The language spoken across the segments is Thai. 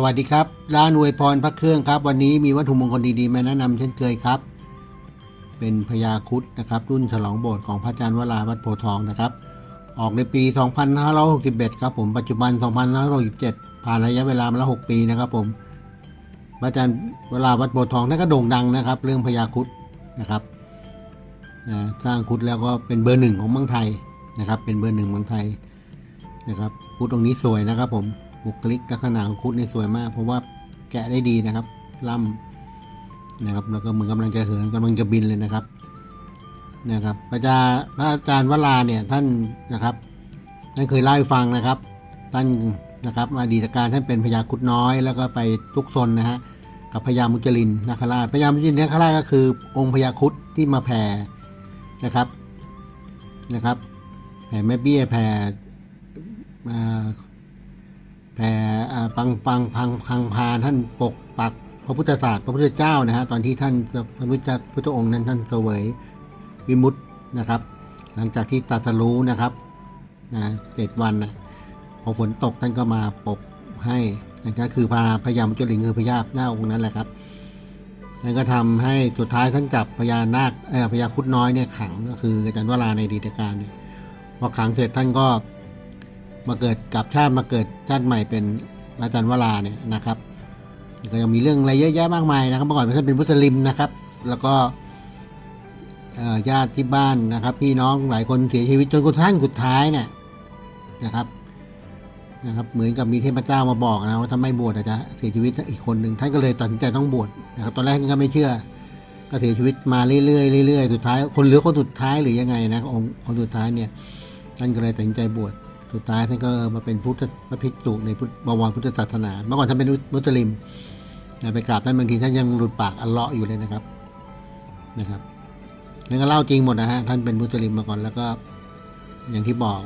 สวัสดีครับ ร้านอวยพรพระเครื่องครับ วันนี้มีวัตถุมงคลดีๆมาแนะนำเช่นเคยครับ เป็นพญาคุดนะครับ รุ่นฉลองโบสถ์ของพระอาจารย์วราวัดโพทองนะครับ ออกในปี 2561 ครับผมปัจจุบัน 2567 ผ่านระยะเวลามาแล้ว 6 ปีนะครับผมพระอาจารย์วราวัดโพทองนั่นก็โด่งดังนะครับ เรื่องพญาคุดนะครับนะสร้างคุดแล้วก็เป็นเบอร์หนึ่งของเมืองไทยนะครับ เป็นเบอร์หนึ่งเมืองไทยนะครับคุดตรงนี้สวยนะครับผม บุคลิกลักษณะของคุดนี่สวยมาก เพราะว่าแกะได้ดีนะครับล่ำนะครับแล้วก็เหมือนกำลังจะเหินกำลังจะบินเลยนะครับนะครับพระอาจารย์พระอาจารย์วราเนี่ยท่านนะครับท่านเคยเล่าให้ฟังนะครับท่านนะครับอดีตการท่านเป็นพญาคุดน้อย แล้วก็ไปทุกซนนะฮะกับพญามุจลินนาคราชพญามุจลินนาคราชก็คือองค์พญาคุดที่มาแผ่นะครับนะครับแผ่แม่เบี้ยแผ่ แผ่ปังปังพังพังพาท่านปกปักพระพุทธศาสตร์พระพุทธเจ้านะฮะตอนที่ท่านพระพุทธพุทธองค์นั้นท่านเสวยวิมุตตินะครับ หลังจากที่ตรัสรู้นะครับนะเจ็ดวันนะพอฝนตกท่านก็มาปกให้นั่นก็คือพาพญามุจลินคือพญาหน้าองค์นั้นแหละครับนั่นก็ทำให้สุดท้ายท่านจับพญานาคเออพญาคุดน้อยเนี่ยขังก็คืออาจารย์วราในดีตการเนี่ยพอขังเสร็จท่านก็ มาเกิดกับชาติมาเกิดชาติใหม่เป็นอาจารย์วราเนี่ยนะครับก็ยังมีเรื่องอะไรเยอะแยะมากมายนะครับเมื่อก่อนท่านเป็นมุสลิมนะครับ แล้วก็ญาติที่บ้านนะครับ พี่น้องหลายคนเสียชีวิตจนกระทั่งสุดท้ายเนี่ยนะครับนะครับ เหมือนกับมีเทพเจ้ามาบอกนะว่าถ้าไม่บวชอาจจะเสียชีวิตอีกคนหนึ่งท่านก็เลยตัดสินใจต้องบวชนะครับ ตอนแรกท่านก็ไม่เชื่อ ก็เสียชีวิตมาเรื่อยๆเรื่อยๆสุดท้ายคนเหลือคนสุดท้ายหรือยังไงนะองค์คนสุดท้ายเนี่ยท่านก็เลยตัดสินใจบวช สุดท้ายท่านก็มาเป็นพุทธพระภิกษุในบวรพุทธศาสนา เมื่อก่อนท่านเป็นมุสลิมนะไปกราบท่านบางทีท่านยังหลุดปากอัลเลาะอยู่เลยนะครับนะครับแล้วก็เล่าจริงหมดนะฮะท่านเป็นมุสลิมมาก่อนแล้วก็ อย่างที่บอก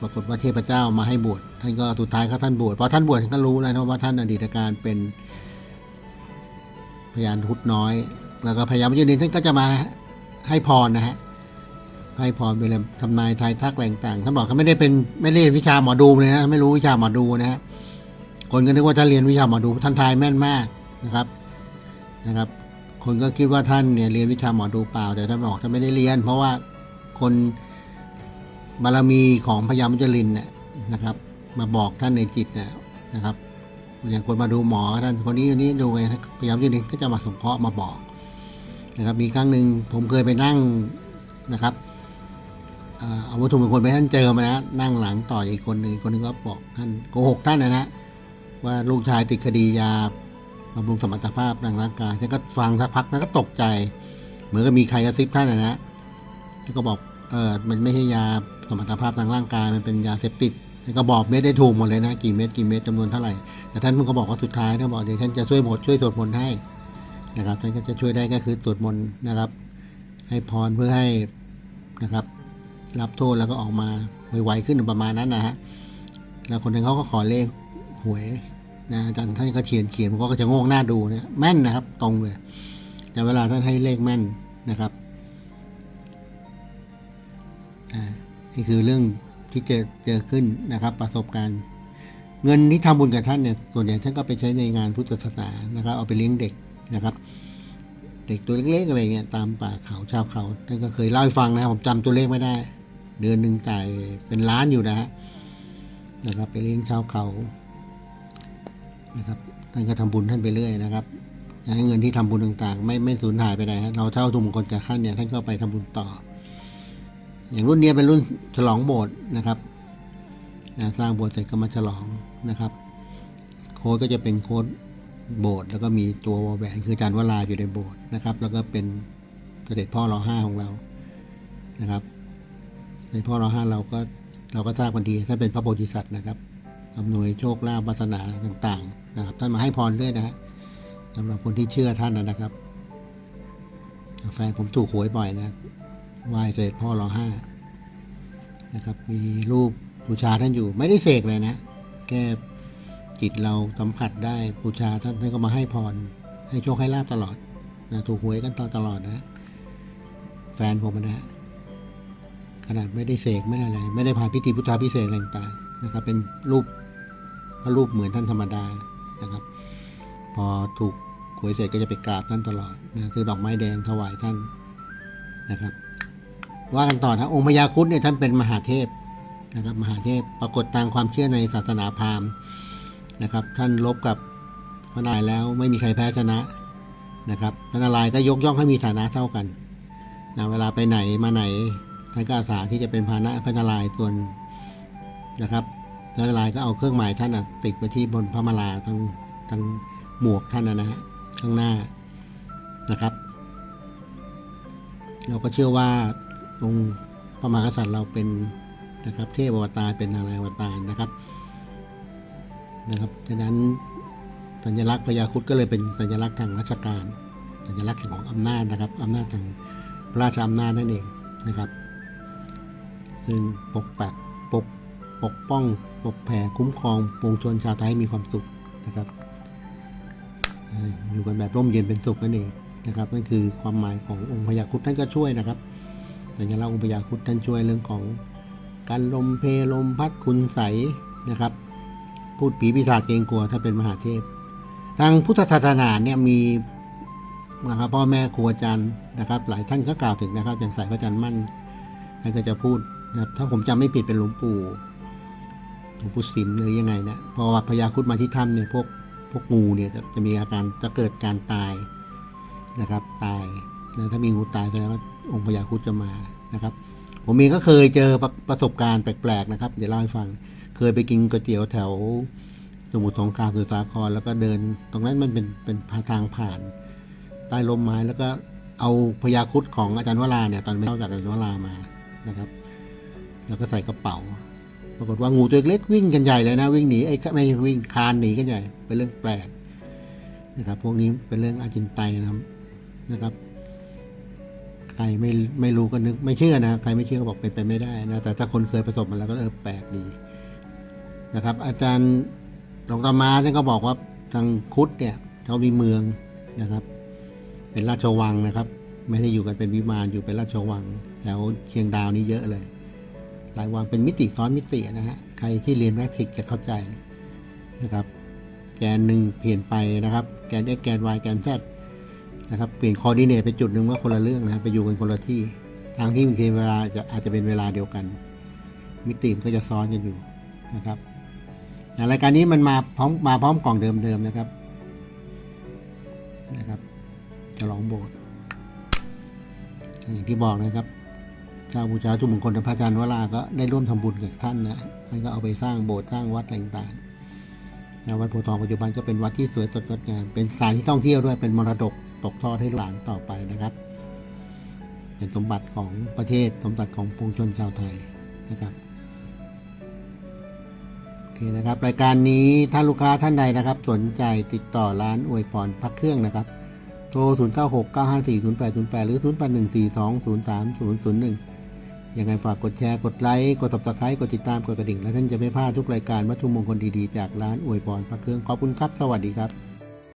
ปรากฏว่าเทพเจ้ามาให้บวชท่านก็สุดท้ายเขาท่านบวชพอท่านบวชท่านก็รู้แล้วนะว่าท่านอดีตการเป็นพยานทุดน้อย แล้วก็พยานมุจลินท่านก็จะมาให้พรนะฮะ ให้พรเลาทำนายทายทักอะไรต่างท่านบอกเขาไม่ได้เป็นไม่ได้เรียนวิชาหมอดูเลยนะไม่รู้วิชาหมอดูนะฮะคนก็นึกว่าท่านเรียนวิชาหมอดูท่านทายแม่นมากนะครับนะครับ คนก็คิดว่าท่านเนี่ยเรียนวิชาหมอดูเปล่า แต่ท่านบอกท่านไม่ได้เรียน เพราะว่าคนบารมีของพญามุจลินเนี่ยนะครับ มาบอกท่านในจิตนี่ยนะครับอย่างคนมาดูหมอท่านคนนี้คนนี้ดูไงพญามุจลินก็จะมาสงเคราะห์มาบอกนะครับ มีครั้งหนึ่งผมเคยไปนั่งนะครับ เอาวัตถุมงคลไปท่านเจอมานะนั่งหลังต่ออีกคนหนึ่งอีกคนหนึงก็บอกท่านโกหกท่านนะนะว่าลูกชายติดคดียาบำรุงสมรรถภาพทางร่างกายท่านก็ฟังสักพักท่านก็ตกใจ เหมือนกับมีใครกระซิบท่านนะนะท่านก็บอกเออมันไม่ใช่ยาสมรรถภาพทางร่างกายมันเป็นยาเสพติดท่านก็บอกเม็ดได้ถูกหมดเลยนะกี่เม็ดกี่เม็ดจำนวนเท่าไหร่แต่ท่านก็บอกว่าสุดท้ายท่านบอกเดี๋ยวท่านจะช่วยหมดช่วยสวดมนต์ให้นะครับท่านก็จะช่วยได้ก็คือสวดมนต์นะครับ ให้พรเพื่อให้นะครับ รับโทษแล้วก็ออกมาไวๆขึ้นประมาณนั้นนะฮะแล้วคนหนึ่งเขาก็ขอเลขหวยนะอาจารย์ท่านก็เขียนเขียนมันก็จะโงงหน้าดูนะแม่นนะครับ ตรงเลยแต่เวลาท่านให้เลขแม่นนะครับอ่านี่คือเรื่องที่เจอเจอขึ้นนะครับ ประสบการณ์ เงินที่ทำบุญกับท่านเนี่ยส่วนใหญ่ท่านก็ไปใช้ในงานพุทธศาสนานะครับ เอาไปเลี้ยงเด็กนะครับ เด็กตัวเล็กๆอะไรเงี้ยตามป่าเขาชาวเขาท่านก็เคยเล่าให้ฟังนะผมจำตัวเลขไม่ได้ เดือนหนึ่งจ่ายเป็นล้านอยู่นะฮะนะครับ ไปเลี้ยงชาวเขานะครับท่านก็ทำบุญท่านไปเรื่อยนะครับให้เงินที่ทำบุญต่างๆ ไม่ไม่สูญหายไปไหนฮะเราเท่าทุมงคลจากขั้นเนี่ยท่านก็ไปทำบุญต่อ อย่างรุ่นเนี้ยเป็นรุ่นฉลองโบสถ์นะครับนะสร้างโบสถ์เสร็จก็มาฉลองนะครับ โค้ดก็จะเป็นโค้ดโบสถ์แล้วก็มีตัววอแหวนคืออาจารย์วราอยู่ในโบสถ์นะครับ แล้วก็เป็นเสด็จพ่อรอห้าของเรานะครับ เสด็จพ่อรอห้าเราก็เราก็ทราบกันดีท่านเป็นพระโพธิสัตว์นะครับอำนวยโชคลาภวาสนาต่างๆนะครับท่านมาให้พรเรื่อยนะฮะสำหรับคนที่เชื่อท่านนะครับ แฟนผมถูกหวยบ่อยนะไหว้เสด็จพ่อรอห้านะครับ มีรูปบูชาท่านอยู่ ไม่ได้เสกเลยนะ แค่จิตเราสัมผัสได้บูชาท่านท่านก็มาให้พร ให้โชคให้ลาบตลอดนะถูกหวยกันตลอดนะ แฟนผมนะ ขนาดไม่ได้เสกไม่ได้อะไร ไม่ได้ผ่านพิธีพุทธาพิเศษอะไรต่างๆนะครับ เป็นรูปพระรูปเหมือนท่านธรรมดานะครับ พอถูกหวยเสร็จก็จะไปกราบท่านตลอดนะคือดอกไม้แดงถวายท่านนะครับ ว่ากันต่อนะองค์พญาครุฑเนี่ยท่านเป็นมหาเทพนะครับ มหาเทพปรากฏตามความเชื่อในศาสนาพราหมณ์นะครับ ท่านลบกับพระนายแล้วไม่มีใครแพ้ชนะนะครับพระนารายณ์ก็ยกย่องให้มีฐานะเท่ากันนะเวลาไปไหนมาไหน ท่านก็อาสาที่จะเป็นพาหนะพระนารายณ์ส่วนนะครับพระนารายณ์ก็เอาเครื่องหมายท่านติดไปที่บนพระมาลาทั้งทั้งหมวกท่านนะฮะข้างหน้านะครับ เราก็เชื่อว่าองค์พระมหากษัตริย์เราเป็นนะครับ เทพอวตารเป็นนารายอวตารนะครับนะครับฉะนั้นสัญลักษณ์พญาครุฑก็เลยเป็นสัญลักษณ์ทางราชการ สัญลักษณ์ของอำนาจนะครับอำนาจทางพระราชอำนาจนั่นเองนะครับ ซึ่งปกปักปกปกป้องปกแผ่คุ้มครองปวงชนชาวไทยให้มีความสุขนะครับอยู่กันแบบร่มเย็นเป็นสุขนั่นเองนะครับนั่นคือความหมายขององค์พญาครุฑท่านก็ช่วยนะครับสัญลักษณ์องค์พญาครุฑท่านช่วยเรื่องของการลมเพลลมพัดคุณใสนะครับ พูดผีปีศาจเกรงกลัวถ้าเป็นมหาเทพ ทางพุทธศาสนาเนี่ยมีนะครับพ่อแม่ครูอาจารย์นะครับ หลายท่านก็กล่าวถึงนะครับ อย่างสายพระอาจารย์มั่นท่านก็จะพูด นะครับถ้าผมจำไม่ผิดเป็นหลวงปู่หลวงปู่สิมหรือยังไงนะพอว่าพญาครุดมาที่ถ้ำเนี่ยพวกพวกงูเนี่ยจะจะมีอาการจะเกิดการตายนะครับตายนะถ้ามีงูตายแสดงว่าองค์พญาครุดจะมานะครับ ผมเองก็เคยเจอประประสบการณ์แปลกๆนะครับ เดี๋ยวเล่าให้ฟังเคยไปกินก๋วยเตี๋ยวแถวสมุทรสงครามสุสาครแล้วก็เดิน ตรงนั้นมันเป็นเป็นทางผ่าน ใต้ลมไม้แล้วก็เอาพญาคุดของอาจารย์วราเนี่ยตอนไปเข้าจากอาจารย์วรามานะครับ แล้วก็ใส่กระเป๋า ปรากฏว่างูตัวเล็กวิ่งกันใหญ่เลยนะ วิ่งหนีไอ้ไม่วิ่งคานหนีกันใหญ่เป็นเรื่องแปลกนะครับ พวกนี้เป็นเรื่องอาจินไตยนะครับนะครับ ใครไม่ไม่รู้ก็นึกไม่เชื่อนะใครไม่เชื่อก็บอกเป็นไปไม่ได้นะแต่ถ้าคนเคยประสบมาแล้วก็เออแปลกดีนะครับ อาจารย์หลวงตามาท่านก็บอกว่าทางคุดเนี่ยเขามีเมืองนะครับ เป็นราชวังนะครับ ไม่ได้อยู่กันเป็นวิมานอยู่เป็นราชวังแถวเชียงดาวนี่เยอะเลย หลายวังเป็นมิติซ้อนมิตินะฮะใครที่เรียนแมทริกจะเข้าใจนะครับ แกนหนึ่งเปลี่ยนไปนะครับ แกน x แกน y แกน z นะครับ เปลี่ยนคอร์ดิเนตไปจุดหนึ่งว่าคนละเรื่องนะไปอยู่กันคนละที่ทางที่บางทีเวลาจะอาจจะเป็นเวลาเดียวกัน มิติมันก็จะซ้อนกันอยู่นะครับอย่างรายการนี้มันมาพร้อมมาพร้อมกล่องเดิมๆนะครับนะครับจะลองโบสถ์อย่างที่บอกนะครับ ชาวบูชาทุมงคลพระอาจารย์วราก็ได้ร่วมทำบุญกับท่านนะท่านก็เอาไปสร้างโบสถ์สร้างวัดต่างๆวัดโพทองปัจจุบันก็เป็นวัดที่สวยสดงดงามเป็นสถานที่ท่องเที่ยวด้วยเป็นมรดกตกทอดให้หลานต่อไปนะครับ เป็นสมบัติของประเทศสมบัติของปวงชนชาวไทยนะครับโอเคนะครับ รายการนี้ถ้าลูกค้าท่านใดนะครับ สนใจติดต่อร้านอวยพรพักเครื่องนะครับโทร 0 9 6 9 5 4 0 8 0 8 หรือ 0 8 1 4 2 0 3 0 0 1 ยังไงฝากกดแชร์ กดไลค์ กดติดตามกดติดตาม กดกระดิ่ง แล้วท่านจะไม่พลาดทุกรายการวัตถุมงคลดีๆ จากร้านอวยพรพระเครื่อง ขอบคุณครับ สวัสดีครับ